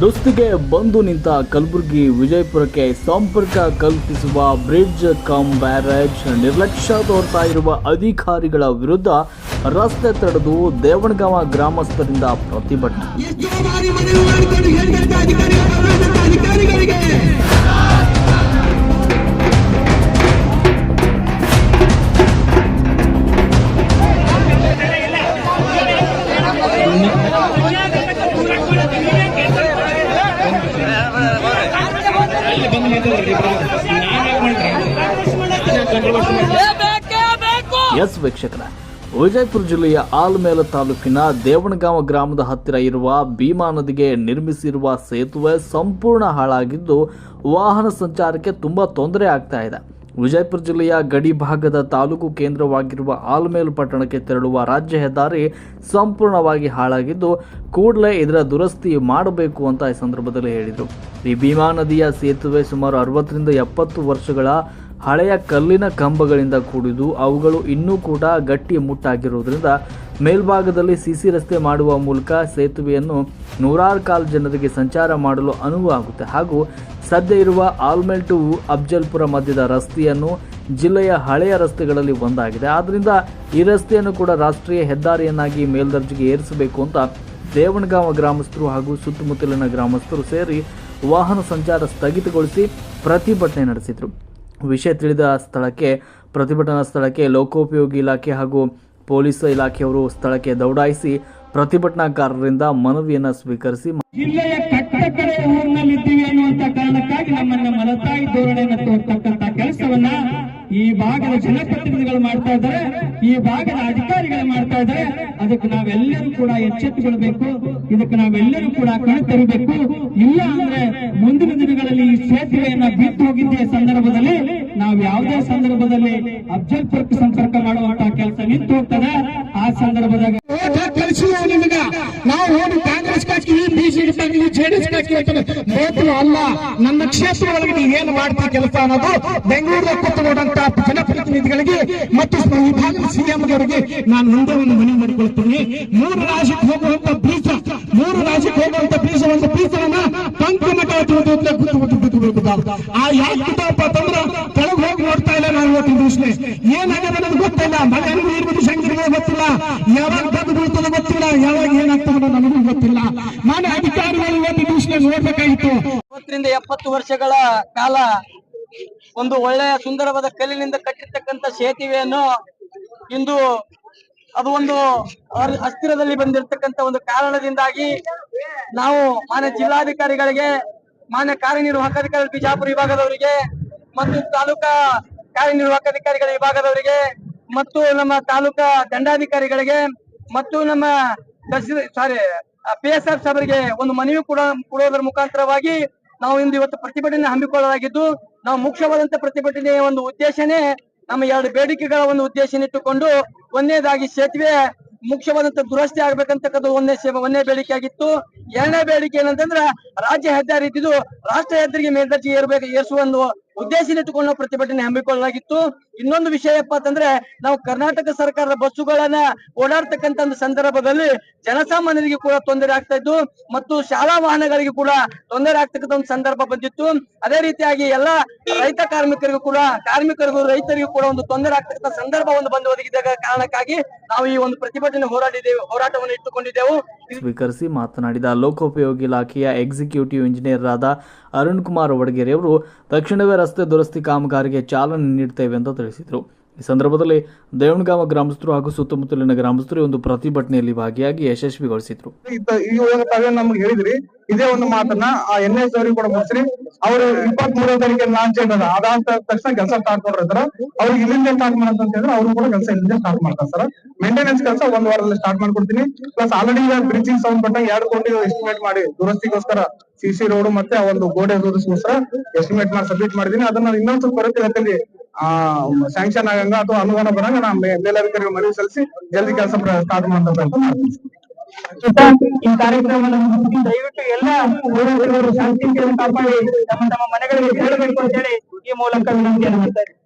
ದುಸ್ತಿಗೆ ಬಂದು ನಿಂತ ಕಲಬುರಗಿ ವಿಜಯಪುರಕ್ಕೆ ಸಂಪರ್ಕ ಕಲ್ಪಿಸುವ ಬ್ರಿಡ್ಜ್, ಕಮ್ ಬ್ಯಾರೇಜ್ ನಿರ್ಲಕ್ಷ್ಯ ತೋರ್ತಾ ಇರುವ ಅಧಿಕಾರಿಗಳ ವಿರುದ್ಧ ರಸ್ತೆ ತಡೆದು ದೇವಣಗಾವ ಗ್ರಾಮಸ್ಥರಿಂದ ಪ್ರತಿಭಟನೆ. ಎಸ್ ವೀಕ್ಷಕರ, ವಿಜಯಪುರ ಜಿಲ್ಲೆಯ ಆಲ್ಮೇಲ ತಾಲೂಕಿನ ದೇವಣಗಾಂವ ಗ್ರಾಮದ ಹತ್ತಿರ ಇರುವ ಭೀಮಾ ನದಿಗೆ ನಿರ್ಮಿಸಿರುವ ಸೇತುವೆ ಸಂಪೂರ್ಣ ಹಾಳಾಗಿದ್ದು ವಾಹನ ಸಂಚಾರಕ್ಕೆ ತುಂಬಾ ತೊಂದರೆ ಆಗ್ತಾ ಇದೆ. ವಿಜಯಪುರ ಜಿಲ್ಲೆಯ ಗಡಿ ಭಾಗದ ತಾಲೂಕು ಕೇಂದ್ರವಾಗಿರುವ ಆಲ್ಮೇಲ್ ಪಟ್ಟಣಕ್ಕೆ ತೆರಳುವ ರಾಜ್ಯ ಹೆದ್ದಾರಿ ಸಂಪೂರ್ಣವಾಗಿ ಹಾಳಾಗಿದ್ದು, ಕೂಡಲೇ ಇದರ ದುರಸ್ತಿ ಮಾಡಬೇಕು ಅಂತ ಈ ಸಂದರ್ಭದಲ್ಲಿ ಹೇಳಿದರು. ಈ ಭೀಮಾ ನದಿಯ ಸೇತುವೆ ಸುಮಾರು ಅರವತ್ತರಿಂದ ಎಪ್ಪತ್ತು ವರ್ಷಗಳ ಹಳೆಯ ಕಲ್ಲಿನ ಕಂಬಗಳಿಂದ ಕೂಡಿದ್ದು, ಅವುಗಳು ಇನ್ನೂ ಕೂಡ ಗಟ್ಟಿ ಮುಟ್ಟಾಗಿರುವುದರಿಂದ ಮೇಲ್ಭಾಗದಲ್ಲಿ ಸಿಸಿ ರಸ್ತೆ ಮಾಡುವ ಮೂಲಕ ಸೇತುವೆಯನ್ನು ನೂರಾರು ಕಾಲು ಜನರಿಗೆ ಸಂಚಾರ ಮಾಡಲು ಅನುವು ಆಗುತ್ತೆ ಹಾಗೂ ಸದ್ಯ ಇರುವ ಆಲ್ಮೆಲ್ ಟು ಅಫ್ಜಲ್ಪುರ ಮಧ್ಯದ ರಸ್ತೆಯನ್ನು ಜಿಲ್ಲೆಯ ಹಳೆಯ ರಸ್ತೆಗಳಲ್ಲಿ ಒಂದಾಗಿದೆ. ಆದ್ದರಿಂದ ಈ ರಸ್ತೆಯನ್ನು ಕೂಡ ರಾಷ್ಟ್ರೀಯ ಹೆದ್ದಾರಿಯನ್ನಾಗಿ ಮೇಲ್ದರ್ಜೆಗೆ ಏರಿಸಬೇಕು ಅಂತ ದೇವಣಗಾಂವ ಗ್ರಾಮಸ್ಥರು ಹಾಗೂ ಸುತ್ತಮುತ್ತಲಿನ ಗ್ರಾಮಸ್ಥರು ಸೇರಿ ವಾಹನ ಸಂಚಾರ ಸ್ಥಗಿತಗೊಳಿಸಿ ಪ್ರತಿಭಟನೆ ನಡೆಸಿದರು. ವಿಷಯ ತಿಳಿದ ಸ್ಥಳಕ್ಕೆ, ಪ್ರತಿಭಟನಾ ಸ್ಥಳಕ್ಕೆ ಲೋಕೋಪಯೋಗಿ ಇಲಾಖೆ ಹಾಗೂ ಪೊಲೀಸ್ ಇಲಾಖೆಯವರು ಸ್ಥಳಕ್ಕೆ ದೌಡಾಯಿಸಿ ಪ್ರತಿಭಟನಾಕಾರರಿಂದ ಮನವಿಯನ್ನು ಸ್ವೀಕರಿಸಿ ಜಿಲ್ಲೆಯ ಕಟ್ಟಕಡೆ ಕಾರಣಕ್ಕಾಗಿ ನಮ್ಮನ್ನ ಮಲತಾಯಿ ಧೋರಣೆಯನ್ನು ತೋರ್ತಕ್ಕಂತ ಕೆಲಸವನ್ನ ಈ ಭಾಗದ ಜನಪ್ರತಿನಿಧಿಗಳು ಮಾಡ್ತಾ ಇದ್ದಾರೆ, ಈ ಭಾಗದ ಅಧಿಕಾರಿಗಳು ಮಾಡ್ತಾ ಇದ್ದಾರೆ. ಅದಕ್ಕೆ ನಾವೆಲ್ಲರೂ ಕೂಡ ಎಚ್ಚೆತ್ತುಕೊಳ್ಬೇಕು ಇದಕ್ಕೆ ನಾವೆಲ್ಲರೂ ಕೂಡ ಕಣ್ತರಬೇಕು ಇಲ್ಲ ಅಂದ್ರೆ ಮುಂದಿನ ದಿನಗಳಲ್ಲಿ ಈ ಸೇತುವೆಯನ್ನ ಬಿಟ್ಟು ಹೋಗಿದ್ದ ಸಂದರ್ಭದಲ್ಲಿ ನಾವು ಯಾವುದೇ ಸಂದರ್ಭದಲ್ಲಿ ಅಫ್ಜಲ್ಪುರಕ್ಕೆ ಸಂಪರ್ಕ ಮಾಡುವಂತಹ ಕೆಲಸ ನಿಂತು ಹೋಗ್ತದೆ. ಆ ಸಂದರ್ಭದಾಗ ನಾವು ಕಾಂಗ್ರೆಸ್ ಕಾಂಗ್ರೆಸ್ ಬಿಜೆಪಿ ಹಾಕಿವಿ ಜೆಡಿಎಸ್ ಹಾಕಿವಿ ಓಟು ಅಲ್ಲ, ನನ್ನ ಕ್ಷೇತ್ರ ಒಳಗೆ ನೀವು ಏನು ಮಾಡ್ತೀವಿ ಕೆಲಸ ಅನ್ನೋದು ಬೆಂಗಳೂರಲ್ಲಿ ಕೂತ್ಕೊಂಡಂತ ಜನಪ್ರತಿನಿಧಿಗಳಿಗೆ ಮತ್ತು ವಿಭಾಗದ ಭಾಗದ ಸಿಎಂ ಅವರಿಗೆ ನಾನು ಮುಂದೆ ಒಂದು ಮನವಿ ಮಾಡಿಕೊಳ್ತೀನಿ. ಮೂರು ರಾಜ್ಯಕ್ಕೆ ಹೋಗುವಂತ ಬೀಜ ಮೂರು ರಾಶಿಗೆ ಹೋಗುವಂತ ಬೀಜ ಒಂದು ಬೀಜವನ್ನ ಪಂಚಮಠ ಆ ಯಾಕೆ ಬಿಟ್ಟಪ್ಪ ಅಂತಂದ್ರ ಕೆಳಗೆ ಹೋಗಿ ನೋಡ್ತಾ ಇಲ್ಲ ನಾನು ಇವತ್ತಿನ ದಿವಸನೆ. ಏನಾಗಿದೆ ನನಗೆ ಗೊತ್ತಿಲ್ಲ. ಮಳೆ ನೀರು ಶಂಕರಿಗೆ ಗೊತ್ತಿಲ್ಲ. ಯಾವಾಗ ಬಂದು ಬೀಳ್ತದೆ ಗೊತ್ತಿಲ್ಲ. ಯಾವಾಗ ಏನಾಗ್ತದೆ ನನಗೂ ಗೊತ್ತಿಲ್ಲ. ನಾನು ಅಧಿಕಾರಿಗಳು ಇವತ್ತಿನ ದಿವಸನೆ ನೋಡ್ಬೇಕಾಗಿತ್ತು. ಮೂವತ್ತರಿಂದ ಎಪ್ಪತ್ತು ವರ್ಷಗಳ ಕಾಲ ಒಂದು ಒಳ್ಳೆಯ ಸುಂದರವಾದ ಕಲ್ಲಿನಿಂದ ಕಟ್ಟಿರ್ತಕ್ಕಂಥ ಸೇತುವೆಯನ್ನು ಇಂದು ಅದು ಒಂದು ಹತ್ತಿರದಲ್ಲಿ ಬಂದಿರತಕ್ಕಂತ ಒಂದು ಕಾರಣದಿಂದಾಗಿ ನಾವು ಮಾನ್ಯ ಜಿಲ್ಲಾಧಿಕಾರಿಗಳಿಗೆ, ಮಾನ್ಯ ಕಾರ್ಯನಿರ್ವಾಹಕ ಅಧಿಕಾರಿ ಬಿಜಾಪುರ ವಿಭಾಗದವರಿಗೆ ಮತ್ತು ತಾಲೂಕಾ ಕಾರ್ಯನಿರ್ವಾಹಕ ಅಧಿಕಾರಿಗಳ ವಿಭಾಗದವರಿಗೆ ಮತ್ತು ನಮ್ಮ ತಾಲೂಕಾ ದಂಡಾಧಿಕಾರಿಗಳಿಗೆ ಮತ್ತು ನಮ್ಮ ಸಾರಿ ಪಿ ಎಸ್ ಆರ್ ಸಾಹೇಬರಿಗೆ ಒಂದು ಮನವಿ ಕೂಡ ಕೊಡೋದರ ಮುಖಾಂತರವಾಗಿ ನಾವು ಇಂದು ಇವತ್ತು ಪ್ರತಿಭಟನೆ ಹಮ್ಮಿಕೊಳ್ಳಲಾಗಿದ್ದು, ನಾವು ಮುಖ್ಯವಾದಂತ ಪ್ರತಿಭಟನೆಯ ಒಂದು ಉದ್ದೇಶನೇ ನಮ್ಮ ಎರಡು ಬೇಡಿಕೆಗಳ ಒಂದು ಉದ್ದೇಶ ಇಟ್ಟುಕೊಂಡು ಒಂದನೇದಾಗಿ ಸೇತುವೆ ಮುಖ್ಯವಾದಂತ ದುರಸ್ತಿ ಆಗ್ಬೇಕಂತಕ್ಕದ್ದು ಒಂದೇ ಒಂದೇ ಬೇಡಿಕೆ ಆಗಿತ್ತು. ಎರಡನೇ ಬೇಡಿಕೆ ಏನಂತಂದ್ರ ರಾಜ್ಯ ಹೆದ್ದಾರಿ ಇದ್ದಿದ್ದು ರಾಷ್ಟ್ರ ಹೆದ್ದಾರಿಗೆ ಮೇಲ್ದರ್ಜೆ ಏರ್ಬೇಕು ಏರಿಸುವ ಒಂದು ಉದ್ದೇಶ ಇಟ್ಟುಕೊಂಡು ಪ್ರತಿಭಟನೆ ಹಮ್ಮಿಕೊಳ್ಳಲಾಗಿತ್ತು. ಇನ್ನೊಂದು ವಿಷಯ ಏನಪ್ಪಾ ಅಂತಂದ್ರೆ ನಾವು ಕರ್ನಾಟಕ ಸರ್ಕಾರದ ಬಸ್ಸುಗಳನ್ನ ಓಡಾಡ್ತಕ್ಕಂತ ಒಂದು ಸಂದರ್ಭದಲ್ಲಿ ಜನಸಾಮಾನ್ಯರಿಗೆ ಕೂಡ ತೊಂದರೆ ಆಗ್ತಾ ಇದ್ದು ಮತ್ತು ಶಾಲಾ ವಾಹನಗಳಿಗೆ ಕೂಡ ತೊಂದರೆ ಆಗ್ತಕ್ಕಂಥ ಒಂದು ಸಂದರ್ಭ ಬಂದಿತ್ತು. ಅದೇ ರೀತಿಯಾಗಿ ಎಲ್ಲಾ ರೈತ ಕಾರ್ಮಿಕರಿಗೂ ಕೂಡ, ಕಾರ್ಮಿಕರಿಗೂ, ರೈತರಿಗೂ ಕೂಡ ಒಂದು ತೊಂದರೆ ಆಗ್ತಕ್ಕಂಥ ಸಂದರ್ಭ ಒಂದು ಬಂದು ಒದಗಿದ ಕಾರಣಕ್ಕಾಗಿ ನಾವು ಈ ಒಂದು ಪ್ರತಿಭಟನೆ ಹೋರಾಡಿದ್ದೇವೆ, ಹೋರಾಟವನ್ನು ಇಟ್ಟುಕೊಂಡಿದ್ದೆವು. ಸ್ವೀಕರಿಸಿ ಮಾತನಾಡಿದ ಲೋಕೋಪಯೋಗಿ ಇಲಾಖೆಯ ಎಕ್ಸಿಕ್ಯೂಟಿವ್ ಇಂಜಿನಿಯರ್ ಆದ ಅರುಣ್ ಕುಮಾರ್ ವಡಗೇರಿ ಅವರು ತಕ್ಷಣವೇ ರಸ್ತೆ ದುರಸ್ತಿ ಕಾಮಗಾರಿಗೆ ಚಾಲನೆ ನೀಡುತ್ತೇವೆ ಅಂತ ತಿಳಿಸಿದರು. ಈ ಸಂದರ್ಭದಲ್ಲಿ ದೇವಣಗಾಮ ಗ್ರಾಮಸ್ಥರು ಹಾಗೂ ಸುತ್ತಮುತ್ತಲಿನ ಗ್ರಾಮಸ್ಥರು ಒಂದು ಪ್ರತಿಭಟನೆಯಲ್ಲಿ ಭಾಗಿಯಾಗಿ ಯಶಸ್ವಿಗೊಳಿಸಿದ್ರು. ನಮ್ಗೆ ಹೇಳಿದ್ರಿ. ಇದೇ ಒಂದು ಮಾತನ್ನ ಆ ಎನ್ ಎಸ್ ಅವ್ರಿಗೆ ಕೂಡ ಮುಗಿಸ್ರಿ. ಅವರು ಇಪ್ಪತ್ ಮೂರನೇ ತಾರೀಕು ಲಾಂಚ್ ಅದ ಅದಾದ ತಕ್ಷಣ ಕೆಲಸ ಸ್ಟಾರ್ಟ್ ಮಾಡಿರ್ತಾರ ಅವ್ರಿಗೆ ಇಲ್ಲಿಂದ ಸ್ಟಾರ್ಟ್ ಮಾಡಂತ ಅಂತ ಹೇಳಿದ್ರೆ ಅವ್ರು ಕೂಡ ಕೆಲಸ ಇಲ್ಲಿಂದ ಸ್ಟಾರ್ಟ್ ಮಾಡ್ತಾರೆ ಸರ್. ಮೇಂಟೆನೆನ್ಸ್ ಕೆಲಸ ಒಂದ್ ವಾರದಲ್ಲಿ ಸ್ಟಾರ್ಟ್ ಮಾಡ್ಕೊಡ್ತೀನಿ. ಪ್ಲಸ್ ಆಲ್ರೆಡಿ ಬ್ರಿಡ್ಜಿಂಗ್ ಸಂಬಂಧಪಟ್ಟ ಎರಡು ಕೋಟಿ ಎಸ್ಟಿಮೇಟ್ ಮಾಡಿ. ದುರಸ್ತಿಗೋಸ್ಕರ ಸಿ ಸಿ ರೋಡ್ ಮತ್ತೆ ಒಂದು ಗೋಡೆ ಎಸ್ಟಿಮೇಟ್ ಮಾಡಿ ಸಬ್ಮಿಟ್ ಮಾಡಿದೀನಿ. ಅದನ್ನ ಇನ್ನೊಂದ್ ಸ್ವಲ್ಪ ತ್ವರಿತಗತಿಯಲ್ಲಿ ಆ ಸ್ಯಾಂಕ್ಷನ್ ಆಗಂಗ ಅಥವಾ ಅನುದಾನ ಬರಂಗ ನಾವು ಮೇ- ಮೇಲಧಿಕಾರಿಗೆ ಮನವಿ ಸಲ್ಲಿಸಿ ಜಲ್ದಿ ಕೆಲಸ ಸ್ಟಾರ್ಟ್ ಮಾಡ್ತಾ ಅಂತ ಮಾಡ್ತೀನಿ. ಈ ಕಾರ್ಯಕ್ರಮವನ್ನು ಮುಗಿಸಿ ದಯವಿಟ್ಟು ಎಲ್ಲ ಶಾಂತಿ ಕಾಪಾಡಿ, ತಮ್ಮ ತಮ್ಮ ಮನೆಗಳಿಗೆ ತೆರಳಬೇಕು ಅಂತ ಹೇಳಿ ಈ ಮೂಲಕ ವಿನಂತಿಯನ್ನು ಮಾಡ್ತಾ ಇದ್ದೀನಿ.